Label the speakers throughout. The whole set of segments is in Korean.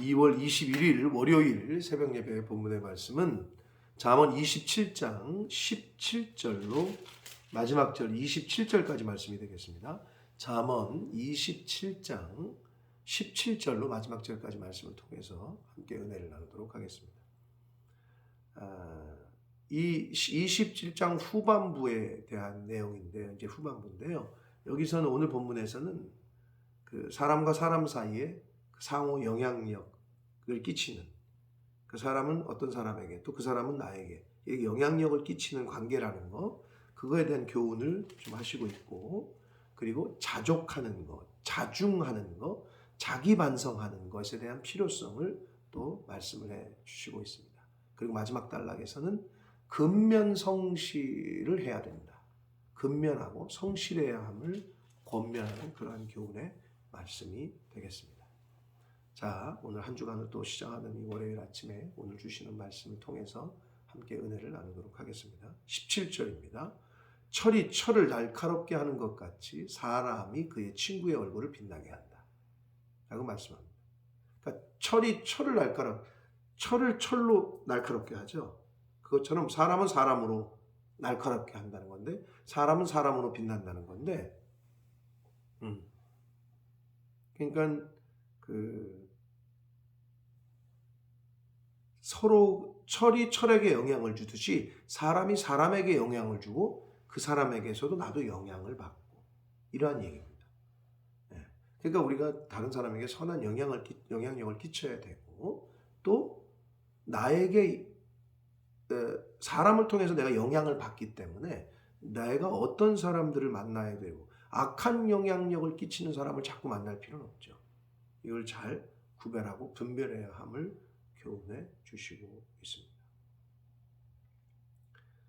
Speaker 1: 2월 21일 월요일 새벽 예배 본문의 말씀은 잠언 27장 17절로 마지막 절 27절까지 말씀이 되겠습니다. 잠언 27장 17절로 마지막 절까지 말씀을 통해서 함께 은혜를 나누도록 하겠습니다. 아, 이 27장 후반부에 대한 내용인데 이제 후반부인데요. 여기서는 오늘 본문에서는 그 사람과 사람 사이에 그 상호 영향력을 끼치는 그 사람은 어떤 사람에게 또 그 사람은 나에게 이렇게 영향력을 끼치는 관계라는 거 그거에 대한 교훈을 좀 하시고 있고 그리고 자족하는 것, 자중하는 것, 자기 반성하는 것에 대한 필요성을 또 말씀을 해 주시고 있습니다. 그리고 마지막 단락에서는 근면 성실을 해야 된다. 근면하고 성실해야 함을 권면하는 그러한 교훈의 말씀이 되겠습니다. 자, 오늘 한 주간을 또 시작하는 이 월요일 아침에 오늘 주시는 말씀을 통해서 함께 은혜를 나누도록 하겠습니다. 17절입니다. 철이 철을 날카롭게 하는 것 같이 사람이 그의 친구의 얼굴을 빛나게 한다. 라고 말씀합니다. 그러니까 철이 철을 날카롭, 철을 철로 날카롭게 하죠. 그것처럼 사람은 사람으로 날카롭게 한다는 건데, 사람은 사람으로 빛난다는 건데, 음. 그러니까 그 서로 철이 철에게 영향을 주듯이 사람이 사람에게 영향을 주고 그 사람에게서도 나도 영향을 받고 이러한 얘기입니다. 예. 그러니까 우리가 다른 사람에게 선한 영향을 끼- 영향력을 끼쳐야 되고 또 나에게 어, 사람을 통해서 내가 영향을 받기 때문에 내가 어떤 사람들을 만나야 되고 악한 영향력을 끼치는 사람을 자꾸 만날 필요는 없죠. 이걸 잘 구별하고 분별해야 함을 교훈해 주시고 있습니다.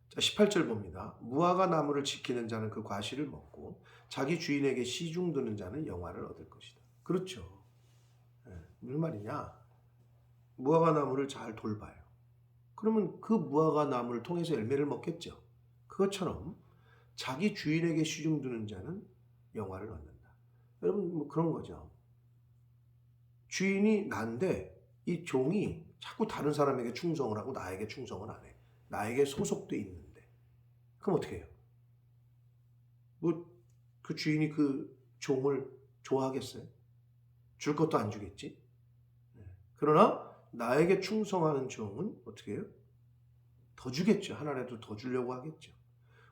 Speaker 1: 자, 18절 봅니다. 무화과 나무를 지키는 자는 그 과실을 먹고 자기 주인에게 시중 드는 자는 영화를 얻을 것이다. 그렇죠. 예, 무슨 말이냐? 무화과 나무를 잘 돌봐요. 그러면 그 무화과 나무를 통해서 열매를 먹겠죠. 그것처럼 자기 주인에게 시중 드는 자는 영화를 얻는다. 여러분 뭐 그런 거죠. 주인이 난데 이 종이 자꾸 다른 사람에게 충성을 하고 나에게 충성을 안 해. 나에게 소속돼 있는데. 그럼 어떻게 해요? 뭐 그 주인이 그 종을 좋아하겠어요? 줄 것도 안 주겠지. 네. 그러나 나에게 충성하는 종은 어떻게 해요? 더 주겠죠. 하나라도 더 주려고 하겠죠.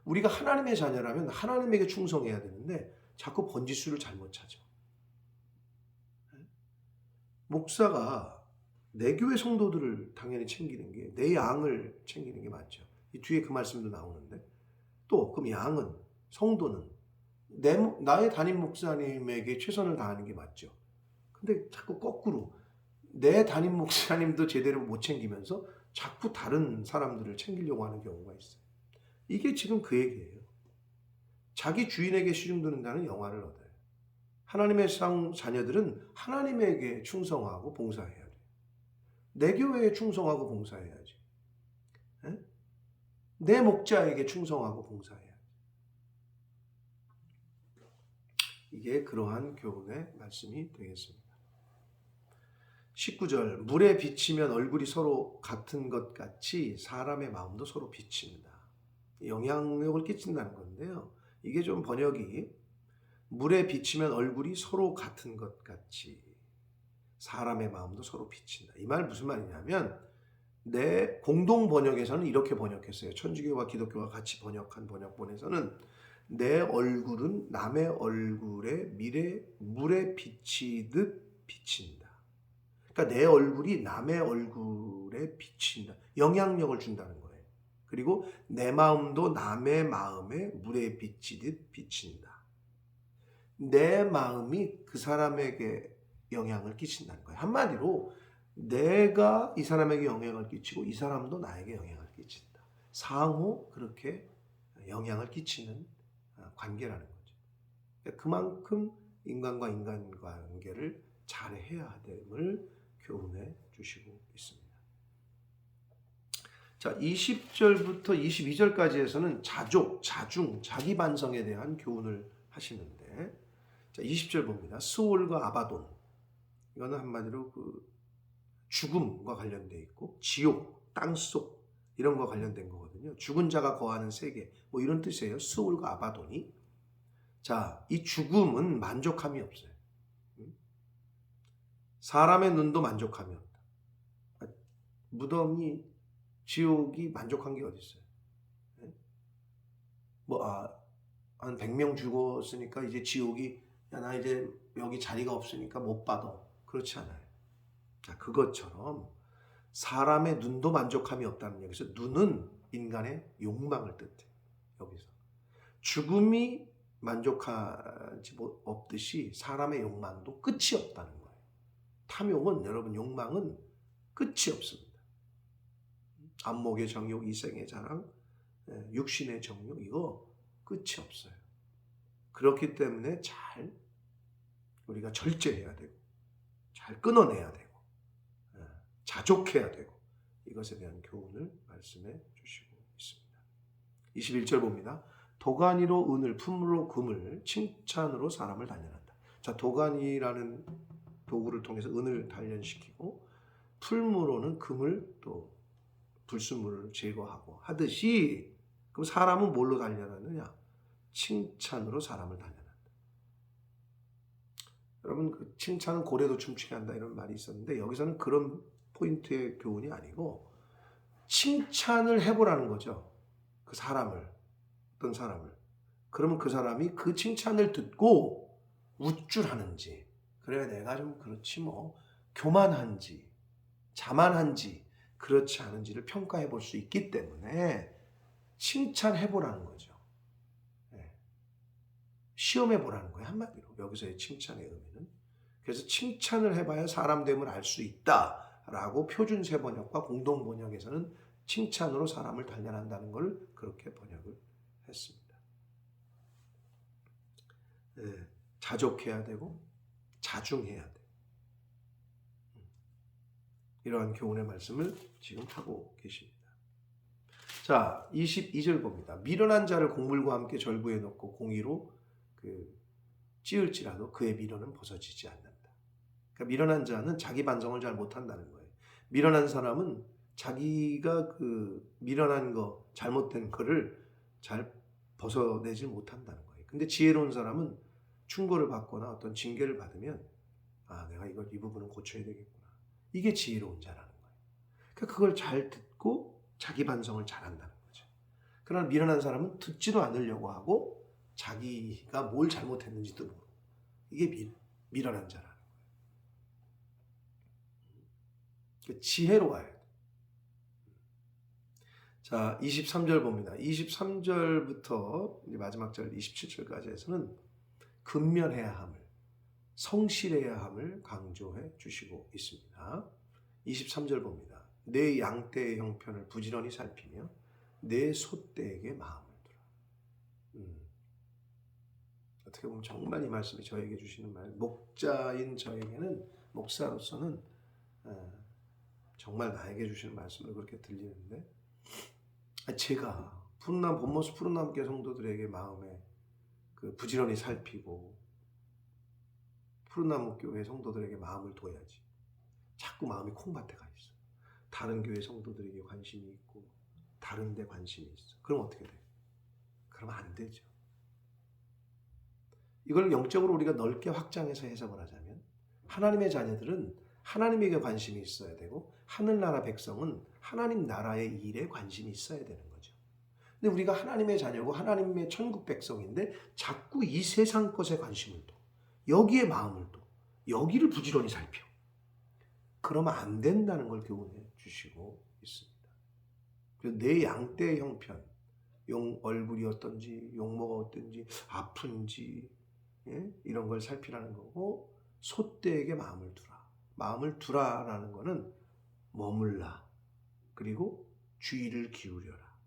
Speaker 1: 우리가 하나님의 자녀라면 하나님에게 충성해야 되는데 자꾸 번지수를 잘못 찾아. 목사가 내 교회 성도들을 당연히 챙기는 게 내 양을 챙기는 게 맞죠. 이 뒤에 그 말씀도 나오는데 또 그럼 양은 성도는 내 목- 나의 담임 목사님에게 최선을 다하는 게 맞죠. 근데 자꾸 거꾸로 내 담임 목사님도 제대로 못 챙기면서 자꾸 다른 사람들을 챙기려고 하는 경우가 있어요. 이게 지금 그 얘기예요. 자기 주인에게 시중드는 자는 영화를 얻어요. 하나님의 상 자녀들은 하나님에게 충성하고 봉사해야 돼요. 내 교회에 충성하고 봉사해야지. 에? 내 목자에게 충성하고 봉사해야지. 이게 그러한 교훈의 말씀이 되겠습니다. 19절 물에 비치면 얼굴이 서로 같은 것 같이 사람의 마음도 서로 비친다. 영향력을 끼친다는 건데요. 이게 좀 번역이 물에 비치면 얼굴이 서로 같은 것 같이 사람의 마음도 서로 비친다. 이 말 무슨 말이냐면 내 공동 번역에서는 이렇게 번역했어요. 천주교와 기독교가 같이 번역한 번역본에서는 내 얼굴은 남의 얼굴에 미래 물에 비치듯 비친다. 그러니까 내 얼굴이 남의 얼굴에 비친다. 영향력을 준다는 거예요. 그리고 내 마음도 남의 마음에 물에 비치듯 비친다. 내 마음이 그 사람에게 영향을 끼친다는 거예요. 한마디로 내가 이 사람에게 영향을 끼치고 이 사람도 나에게 영향을 끼친다. 상호 그렇게 영향을 끼치는 어, 관계라는 거죠. 그러니까 그만큼 인간과 인간 관계를 잘 해야 됨을 교훈해 주시고 있습니다. 자, 20절부터 22절까지에서는 자족, 자중, 자기 반성에 대한 교훈을 하시는데 자, 20절 봅니다. 스올과 아바돈. 이거는 한마디로 그 죽음과 관련돼 있고 지옥, 땅속 이런 거 관련된 거거든요. 죽은 자가 거하는 세계 뭐 이런 뜻이에요. 수울과 아바돈이. 자, 이 죽음은 만족함이 없어요. 음? 사람의 눈도 만족함이 없다. 아, 무덤이 지옥이 만족한 게 어디 있어요? 예? 뭐 아, 한 100명 죽었으니까 이제 지옥이 야, 나 이제 여기 자리가 없으니까 못 받아. 그렇지 않아요. 자, 그것처럼 사람의 눈도 만족함이 없다는 여기서 눈은 인간의 욕망을 뜻해. 여기서 죽음이 만족하지 못- 없듯이 사람의 욕망도 끝이 없다는 거예요. 탐욕은 여러분 욕망은 끝이 없습니다. 안목의 정욕, 이생의 자랑, 예, 육신의 정욕 이거 끝이 없어요. 그렇기 때문에 잘 우리가 절제해야 되고 잘 끊어내야 되고 예, 자족해야 되고 이것에 대한 교훈을 말씀해 주시고 있습니다. 21절 봅니다. 도가니로 은을 품으로 금을 칭찬으로 사람을 단련한다. 자, 도가니라는 도구를 통해서 은을 단련시키고 풀무로는 금을 또 불순물을 제거하고 하듯이 그럼 사람은 뭘로 단련하느냐? 칭찬으로 사람을 단련한다. 여러분 그 칭찬은 고래도 춤추게 한다 이런 말이 있었는데 여기서는 그런 포인트의 교훈이 아니고 칭찬을 해보라는 거죠. 그 사람을 어떤 사람을 그러면 그 사람이 그 칭찬을 듣고 우쭐하는지 그래 내가 좀 그렇지 뭐 교만한지 자만한지 그렇지 않은지를 평가해 볼 수 있기 때문에 칭찬해 보라는 거죠. 예. 시험해 보라는 거예요 한마디로 여기서의 칭찬의 의미는 그래서 칭찬을 해봐야 사람 됨을 알 수 있다 라고 표준 세 번역과 공동 번역에서는 칭찬으로 사람을 단련한다는 걸 그렇게 번역을 했습니다. 예, 자족해야 되고 자중해야 돼. 음. 이러한 교훈의 말씀을 지금 하고 계십니다. 자, 22절 봅니다. 미련한 자를 곡물과 함께 절구에 넣고 공의로 그 찌을지라도 그의 미련은 벗어지지 않는다. 그러니까 미련한 자는 자기 반성을 잘 못한다는 거예요. 미련한 사람은 자기가 그 미련한 거, 잘못된 거를 잘 벗어내지 못한다는 거예요. 근데 지혜로운 사람은 충고를 받거나 어떤 징계를 받으면 아, 내가 이걸 이 부분은 고쳐야 되겠구나. 이게 지혜로운 자라는 거예요. 그러니까 그걸 잘 듣고 자기 반성을 잘 한다는 거죠. 그러나 미련한 사람은 듣지도 않으려고 하고 자기가 뭘 잘못했는지도 모르고 이게 미, 미련한 자라는 거예요. 그 지혜로워야 돼. 자, 23절 봅니다. 23절부터 마지막 절 27절까지 에서는 근면해야 함을, 성실해야 함을 강조해 주시고 있습니다. 23절 봅니다. 내 양떼의 형편을 부지런히 살피며 내 소떼에게 마음을 두라. 음. 어떻게 보면 정말 이 말씀이 저에게 주시는 말, 목자인 저에게는 목사로서는 어, 정말 나에게 주시는 말씀을 그렇게 들리는데 아, 제가 푸른나무 본모습 푸른나무교 성도들에게 마음에 그 부지런히 살피고 푸른나무 교회 성도들에게 마음을 둬야지. 자꾸 마음이 콩밭에 가 있어. 다른 교회 성도들에게 관심이 있고 다른 데 관심이 있어. 그럼 어떻게 돼? 그러면 안 되죠. 이걸 영적으로 우리가 넓게 확장해서 해석을 하자면 하나님의 자녀들은 하나님에게 관심이 있어야 되고 하늘나라 백성은 하나님 나라의 일에 관심이 있어야 되는 거죠. 근데 우리가 하나님의 자녀고 하나님의 천국 백성인데 자꾸 이 세상 것에 관심을 둬. 여기에 마음을 둬. 여기를 부지런히 살펴. 그러면 안 된다는 걸 교훈해 주시고 있습니다. 내 양떼의 형편, 용 얼굴이 어떤지, 용모가 어떤지, 아픈지, 예? 이런 걸 살피라는 거고, 소떼에게 마음을 두라. 마음을 두라라는 거는 머물라. 그리고 주의를 기울여라.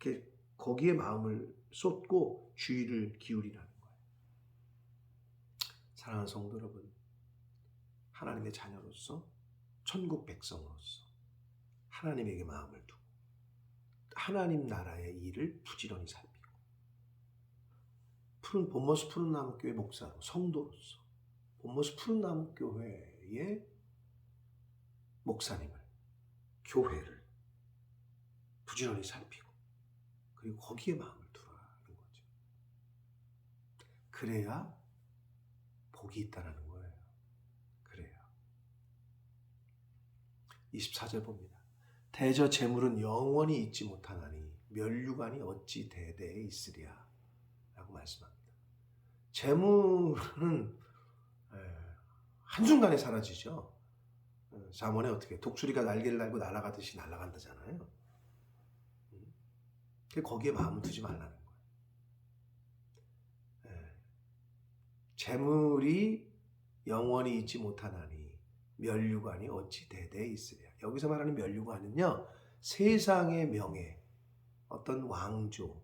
Speaker 1: 이렇게 거기에 마음을 쏟고 주의를 기울이라는 거예요. 사랑하는 성도 여러분, 하나님의 자녀로서 천국 백성으로서 하나님에게 마음을 두고 하나님 나라의 일을 부지런히 살피고 푸른 본모습 푸른 나무 교회 목사로 성도로서 본모습 푸른 나무 교회의 목사님을, 교회를 부지런히 살피고 그리고 거기에 마음을 두라는 거죠. 그래야 복이 있다라는 거예요. 그래요. 24절 봅니다. 대저 재물은 영원히 있지 못하나니 멸류관이 어찌 대대에 있으랴 라고 말씀합니다. 재물은 에, 한순간에 사라지죠. 어, 잠언에 어떻게 독수리가 날개를 달고 날아가듯이 날아간다잖아요. 거기에 마음을 두지 말라는 거예요. 에, 재물이 영원히 있지 못하나니 멸류관이 어찌 대대에 있으랴. 여기서 말하는 멸류관은요. 세상의 명예, 어떤 왕조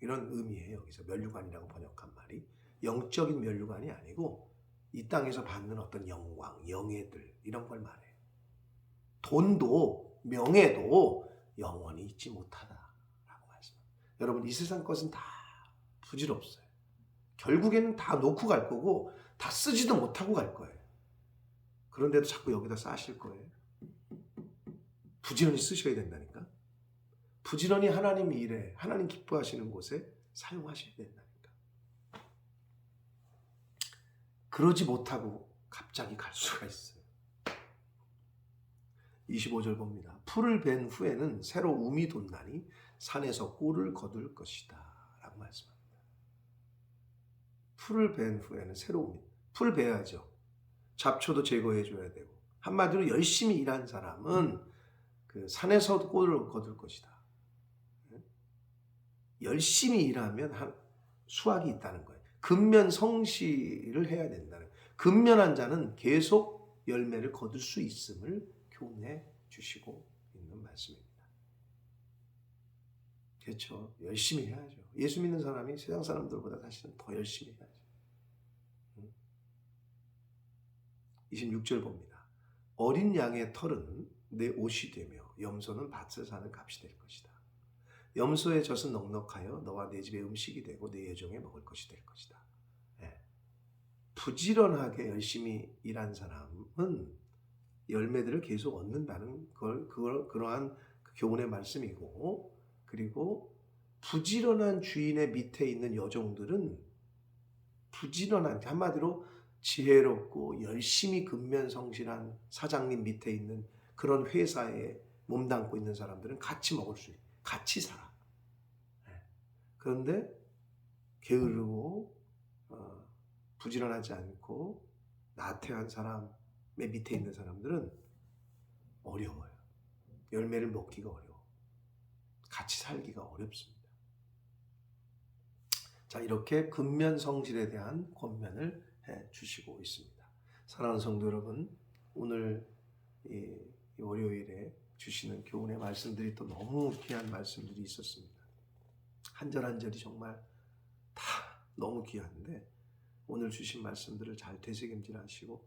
Speaker 1: 이런 의미예요. 여기서 멸류관이라고 번역한 말이 영적인 멸류관이 아니고 이 땅에서 받는 어떤 영광, 영예들 이런 걸 말해요. 돈도 명예도 영원히 있지 못하다라고 말씀합니다. 여러분 이 세상 것은 다 부질없어요. 결국에는 다 놓고 갈 거고 다 쓰지도 못하고 갈 거예요. 그런데도 자꾸 여기다 싸실 거예요. 부지런히 쓰셔야 된다니까. 부지런히 하나님 일에 하나님 기뻐하시는 곳에 사용하셔야 된다니까. 그러지 못하고 갑자기 갈 수가 있어요. 25절 봅니다. 풀을 벤 후에는 새로 움이 돋나니 산에서 꿀을 거둘 것이다. 라고 말씀합니다. 풀을 벤 후에는 새로 움이, 풀 베야죠. 잡초도 제거해 줘야 되고 한마디로 열심히 일한 사람은 그 산에서 꿀을 거둘 것이다. 열심히 일하면 한 수확이 있다는 거예요. 근면 성실을 해야 된다는. 근면한 자는 계속 열매를 거둘 수 있음을 교훈해 주시고 있는 말씀입니다. 그렇죠. 열심히 해야죠. 예수 믿는 사람이 세상 사람들보다 사실은 더 열심히 해야죠. 26절 봅니다. 어린 양의 털은 내 옷이 되며 염소는 밭을 사는 값이 될 것이다. 염소의 젖은 넉넉하여 너와 내 집의 음식이 되고 내 예종에 먹을 것이 될 것이다. 예. 부지런하게 열심히 일한 사람은 열매들을 계속 얻는다는 걸 그걸 그러한 그 교훈의 말씀이고 그리고 부지런한 주인의 밑에 있는 여종들은 부지런한 한마디로 지혜롭고 열심히 근면 성실한 사장님 밑에 있는 그런 회사에 몸담고 있는 사람들은 같이 먹을 수 있, 같이 살아. 네. 그런데 게으르고 어, 부지런하지 않고 나태한 사람의 밑에 있는 사람들은 어려워요. 열매를 먹기가 어려워. 같이 살기가 어렵습니다. 자 이렇게 근면성실에 대한 권면을 해 주시고 있습니다. 사랑하는 성도 여러분, 오늘 이, 이 월요일에 주시는 교훈의 말씀들이 또 너무 귀한 말씀들이 있었습니다. 한 절 한 절이 정말 다 너무 귀한데 오늘 주신 말씀들을 잘 되새김질 하시고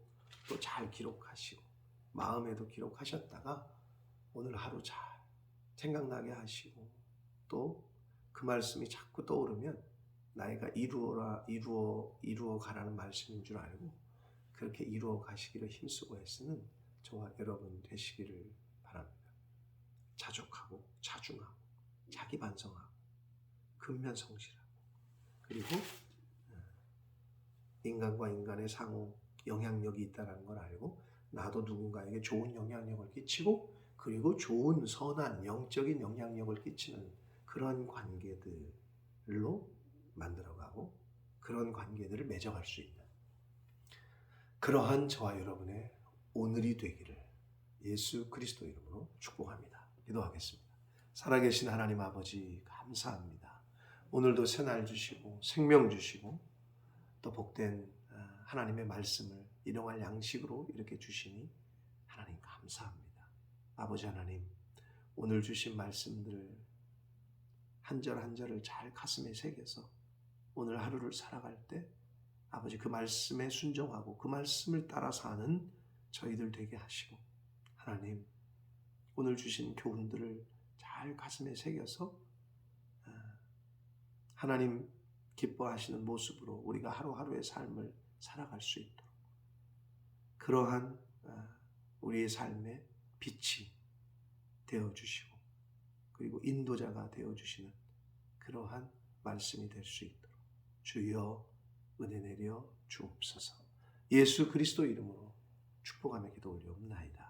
Speaker 1: 또 잘 기록하시고 마음에도 기록하셨다가 오늘 하루 잘 생각나게 하시고 또 그 말씀이 자꾸 떠오르면 나이가 이루어라 이루어 이루어 가라는 말씀인 줄 알고 그렇게 이루어 가시기를 힘쓰고 애쓰는 저와 여러분 되시기를. 자족하고 자중하고 자기 반성하고 근면 성실하고 그리고 어, 인간과 인간의 상호 영향력이 있다는 걸 알고 나도 누군가에게 좋은 영향력을 끼치고 그리고 좋은 선한 영적인 영향력을 끼치는 그런 관계들로 만들어가고 그런 관계들을 맺어갈 수 있는 그러한 저와 여러분의 오늘이 되기를 예수 그리스도 이름으로 축복합니다. 기도하겠습니다. 살아계신 하나님 아버지 감사합니다. 오늘도 새날 주시고 생명 주시고 또 복된 아, 하나님의 말씀을 일용할 양식으로 이렇게 주시니 하나님 감사합니다. 아버지 하나님 오늘 주신 말씀들 한 절 한 절을 잘 가슴에 새겨서 오늘 하루를 살아갈 때 아버지 그 말씀에 순종하고 그 말씀을 따라 사는 저희들 되게 하시고 하나님 오늘 주신 교훈들을 잘 가슴에 새겨서 아, 하나님 기뻐하시는 모습으로 우리가 하루하루의 삶을 살아갈 수 있도록 그러한 아, 우리의 삶에 빛이 되어 주시고 그리고 인도자가 되어 주시는 그러한 말씀이 될 수 있도록 주여 은혜 내려 주옵소서. 예수 그리스도 이름으로 축복하며 기도 올려옵나이다.